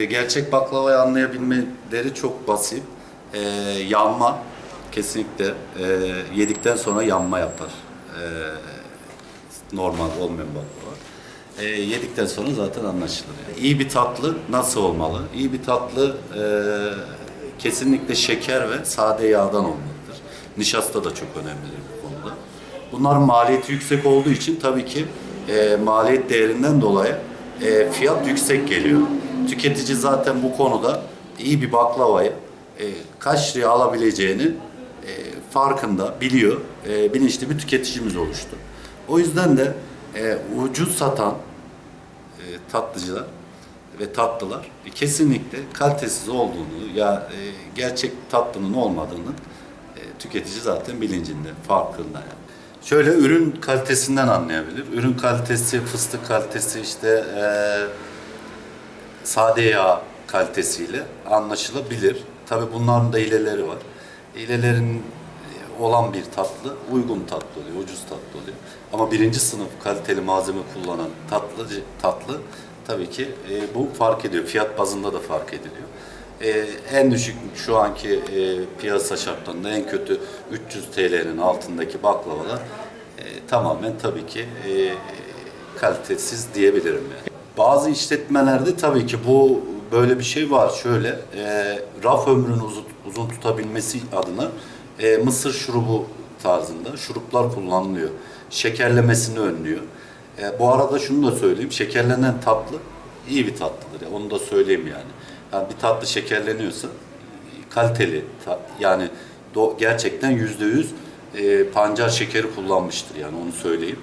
Ve gerçek baklavayı anlayabilmeleri çok basit. Ee, yanma kesinlikle e, yedikten sonra yanma yapar. Ee, normal olmayan baklava. Ee, yedikten sonra zaten anlaşılır. Yani. İyi bir tatlı nasıl olmalı? İyi bir tatlı e, kesinlikle şeker ve sade yağdan olmalıdır. Nişasta da çok önemlidir bu konuda. Bunların maliyeti yüksek olduğu için tabii ki e, maliyet değerinden dolayı e, fiyat yüksek geliyor. Tüketici zaten bu konuda iyi bir baklavayı e, kaç liraya alabileceğini e, farkında, biliyor. E, bilinçli bir tüketicimiz oluştu. O yüzden de e, ucuz satan e, tatlıcılar ve tatlılar e, kesinlikle kalitesiz olduğunu ya e, gerçek tatlının olmadığını e, tüketici zaten bilincinde, farkında yani. Şöyle ürün kalitesinden anlayabilir. Ürün kalitesi, fıstık kalitesi işte e, sade yağ kalitesiyle anlaşılabilir. Tabi bunların da hileleri var. Hilelerin e, olan bir tatlı uygun tatlı oluyor, ucuz tatlı oluyor. Ama birinci sınıf kaliteli malzeme kullanan tatlı tatlı tabii ki e, bu fark ediyor. Fiyat bazında da fark ediliyor. E, en düşük şu anki e, piyasa şartlarında en kötü 300 TL'nin altındaki baklavalar e, tamamen tabii ki e, kalitesiz diyebilirim yani. Bazı işletmelerde tabii ki bu böyle bir şey var. Şöyle e, raf ömrünü uzun, uzun tutabilmesi adına e, mısır şurubu tarzında şuruplar kullanılıyor. Şekerlemesini önlüyor. E, bu arada şunu da söyleyeyim. Şekerlenen tatlı iyi bir tatlıdır. Yani onu da söyleyeyim yani. yani bir tatlı şekerleniyorsa kaliteli yani do- gerçekten yüzde yüz e, pancar şekeri kullanmıştır yani onu söyleyeyim.